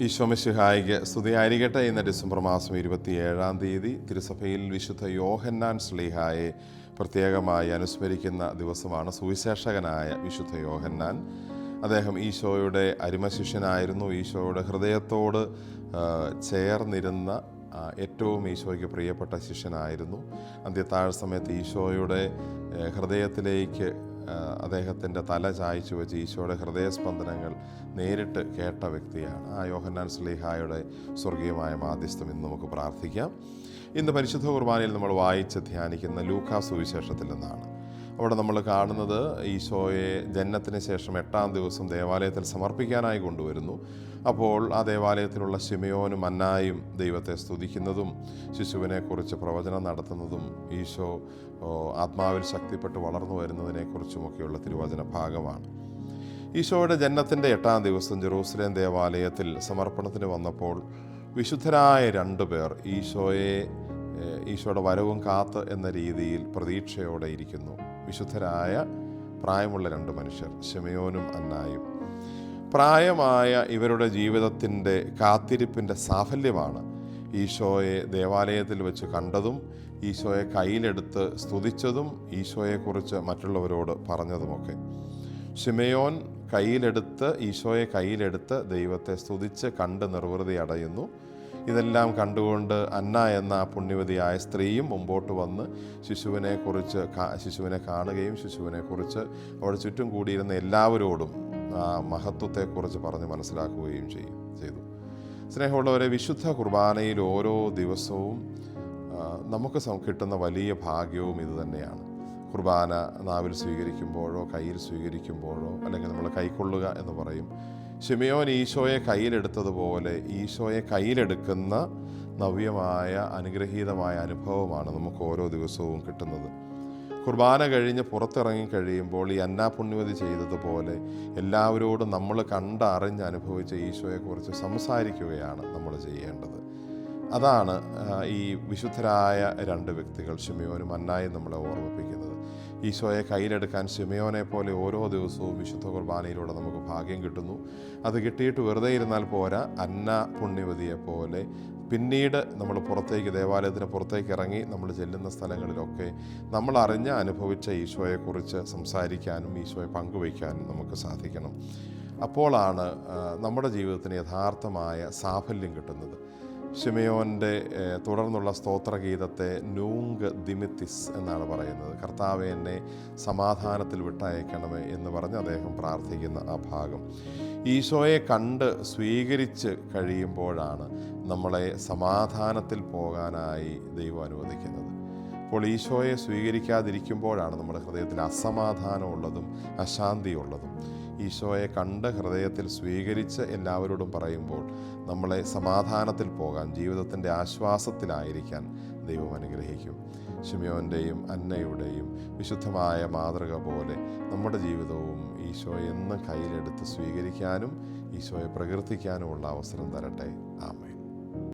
ഈശോമിശിഹായിക്ക് സ്തുതിയായിരിക്കട്ടെ. ഇന്ന് ഡിസംബർ മാസം ഇരുപത്തിയേഴാം തീയതി തിരുസഭയിൽ വിശുദ്ധ യോഹന്നാൻ സ്ലീഹായെ പ്രത്യേകമായി അനുസ്മരിക്കുന്ന ദിവസമാണ് സുവിശേഷകനായ വിശുദ്ധ യോഹന്നാൻ. അദ്ദേഹം ഈശോയുടെ അരിമശിഷ്യനായിരുന്നു. ഈശോയുടെ ഹൃദയത്തോട് ചേർന്നിരുന്ന ഏറ്റവും ഈശോയ്ക്ക് പ്രിയപ്പെട്ട ശിഷ്യനായിരുന്നു. അന്ത്യത്താഴ സമയത്ത് ഈശോയുടെ ഹൃദയത്തിലേക്ക് അദ്ദേഹത്തിന്റെ തല ചായ്ച്ചു വെച്ച് ഈശോയുടെ ഹൃദയസ്പന്ദനങ്ങൾ നേരിട്ട് കേട്ട വ്യക്തിയാണ്. ആ യോഹന്നാൻ സ്ലീഹായുടെ സ്വർഗീയമായ മാധ്യസ്ഥം ഇന്ന് നമുക്ക് പ്രാർത്ഥിക്കാം. ഇന്ന് പരിശുദ്ധ കുർബാനയിൽ നമ്മൾ വായിച്ച് ധ്യാനിക്കുന്ന ലൂക്കാ സുവിശേഷത്തിൽ നിന്നാണ്. അവിടെ നമ്മൾ കാണുന്നത് ഈശോയെ ജന്നത്തിന് ശേഷം എട്ടാം ദിവസം ദേവാലയത്തിൽ സമർപ്പിക്കാനായി കൊണ്ടുവരുന്നു. അപ്പോൾ ആ ദേവാലയത്തിലുള്ള ശിമയോനും അന്നായും ദൈവത്തെ സ്തുതിക്കുന്നതും ശിശുവിനെക്കുറിച്ച് പ്രവചനം നടത്തുന്നതും ഈശോ ആത്മാവിൽ ശക്തിപ്പെട്ട് വളർന്നു വരുന്നതിനെക്കുറിച്ചുമൊക്കെയുള്ള തിരുവചന ഭാഗമാണ്. ഈശോയുടെ ജനനത്തിന്റെ എട്ടാം ദിവസം ജെറൂസലേം ദേവാലയത്തിൽ സമർപ്പണത്തിന് വന്നപ്പോൾ വിശുദ്ധരായ രണ്ടു പേർ ഈശോയെ ഈശോയുടെ വരവും കാത്ത് എന്ന രീതിയിൽ പ്രതീക്ഷയോടെ ഇരിക്കുന്നു. വിശുദ്ധരായ പ്രായമുള്ള രണ്ട് മനുഷ്യർ ഷെമയോനും അന്നായും. പ്രായമായ ഇവരുടെ ജീവിതത്തിന്റെ കാത്തിരിപ്പിന്റെ സാഫല്യമാണ് ഈശോയെ ദേവാലയത്തിൽ വെച്ച് കണ്ടതും ഈശോയെ കയ്യിലെടുത്ത് സ്തുതിച്ചതും ഈശോയെക്കുറിച്ച് മറ്റുള്ളവരോട് പറഞ്ഞതുമൊക്കെ. ഷിമയോൻ കയ്യിലെടുത്ത് ഈശോയെ കയ്യിലെടുത്ത് ദൈവത്തെ സ്തുതിച്ച് കണ്ട് നിർവൃതി അടയുന്നു. ഇതെല്ലാം കണ്ടുകൊണ്ട് അന്ന എന്ന പുണ്യവതിയായ സ്ത്രീയും മുമ്പോട്ട് വന്ന് ശിശുവിനെ കുറിച്ച് ശിശുവിനെ കാണുകയും ശിശുവിനെ കുറിച്ച് അവിടെ ചുറ്റും കൂടിയിരുന്ന എല്ലാവരോടും ആ മഹത്വത്തെക്കുറിച്ച് പറഞ്ഞ് മനസ്സിലാക്കുകയും ചെയ്യും ചെയ്തു. സ്നേഹമുള്ളവരെ വിശുദ്ധ കുർബാനയിൽ ഓരോ ദിവസവും നമുക്ക് കിട്ടുന്ന വലിയ ഭാഗ്യവും ഇത് തന്നെയാണ്. കുർബാന നാവിൽ സ്വീകരിക്കുമ്പോഴോ കയ്യിൽ സ്വീകരിക്കുമ്പോഴോ അല്ലെങ്കിൽ നമ്മൾ കൈക്കൊള്ളുക എന്ന് പറയും. ഷിമിയോൻ ഈശോയെ കയ്യിലെടുത്തതുപോലെ ഈശോയെ കയ്യിലെടുക്കുന്ന നവ്യമായ അനുഗ്രഹീതമായ അനുഭവമാണ് നമുക്ക് ഓരോ ദിവസവും കിട്ടുന്നത്. കുർബാന കഴിഞ്ഞ് പുറത്തിറങ്ങി കഴിയുമ്പോൾ ഈ അന്നാ പുണ്യവതി ചെയ്തതുപോലെ എല്ലാവരോടും നമ്മൾ കണ്ടറിഞ്ഞ് അനുഭവിച്ച ഈശോയെക്കുറിച്ച് സംസാരിക്കുകയാണ് നമ്മൾ ചെയ്യേണ്ടത്. അതാണ് ഈ വിശുദ്ധരായ രണ്ട് വ്യക്തികൾ ഷിമയോനും അന്നായും നമ്മളെ ഓർമ്മിപ്പിക്കുന്നത്. ഈശോയെ കയ്യിലെടുക്കാൻ ശിമയോനെ പോലെ ഓരോ ദിവസവും വിശുദ്ധ കുർബാനയിലൂടെ നമുക്ക് ഭാഗ്യം കിട്ടുന്നു. അത് കിട്ടിയിട്ട് വെറുതെ ഇരുന്നാൽ പോരാ അന്ന പുണ്യവതിയെ പോലെ. പിന്നീട് നമ്മൾ പുറത്തേക്ക് ദേവാലയത്തിന് പുറത്തേക്ക് ഇറങ്ങി നമ്മൾ ചെല്ലുന്ന സ്ഥലങ്ങളിലൊക്കെ നമ്മൾ അറിഞ്ഞ അനുഭവിച്ച ഈശോയെക്കുറിച്ച് സംസാരിക്കാനും ഈശോയെ പങ്കുവയ്ക്കാനും നമുക്ക് സാധിക്കണം. അപ്പോളാണ് നമ്മുടെ ജീവിതത്തിന് യഥാർത്ഥമായ സാഫല്യം കിട്ടുന്നത്. ഷിമയോന്റെ തുടർന്നുള്ള സ്തോത്രഗീതത്തെ നൂങ്ക് ദിമിത്തിസ് എന്നാണ് പറയുന്നത്. കർത്താവ് എന്നെ സമാധാനത്തിൽ വിട്ടയക്കണമേ എന്ന് പറഞ്ഞ് അദ്ദേഹം പ്രാർത്ഥിക്കുന്ന ആ ഭാഗം. ഈശോയെ കണ്ട് സ്വീകരിച്ച് കഴിയുമ്പോഴാണ് നമ്മളെ സമാധാനത്തിൽ പോകാനായി ദൈവം അനുവദിക്കുന്നത്. അപ്പോൾ ഈശോയെ സ്വീകരിക്കാതിരിക്കുമ്പോഴാണ് നമ്മുടെ ഹൃദയത്തിൽ അസമാധാനമുള്ളതും അശാന്തിയുള്ളതും. ഈശോയെ കണ്ട് ഹൃദയത്തിൽ സ്വീകരിച്ച് എല്ലാവരോടും പറയുമ്പോൾ നമ്മളെ സമാധാനത്തിൽ പോകാൻ ജീവിതത്തിന്റെ ആശ്വാസത്തിലായിരിക്കാൻ ദൈവം അനുഗ്രഹിക്കും. ഷിമിയോന്റെയും അന്നയുടെയും വിശുദ്ധമായ മാതൃക പോലെ നമ്മുടെ ജീവിതവും ഈശോ എന്ന് കയ്യിലെടുത്ത് സ്വീകരിക്കാനും ഈശോയെ പ്രകീർത്തിക്കാനുമുള്ള അവസരം തരട്ടെ. ആമേൻ.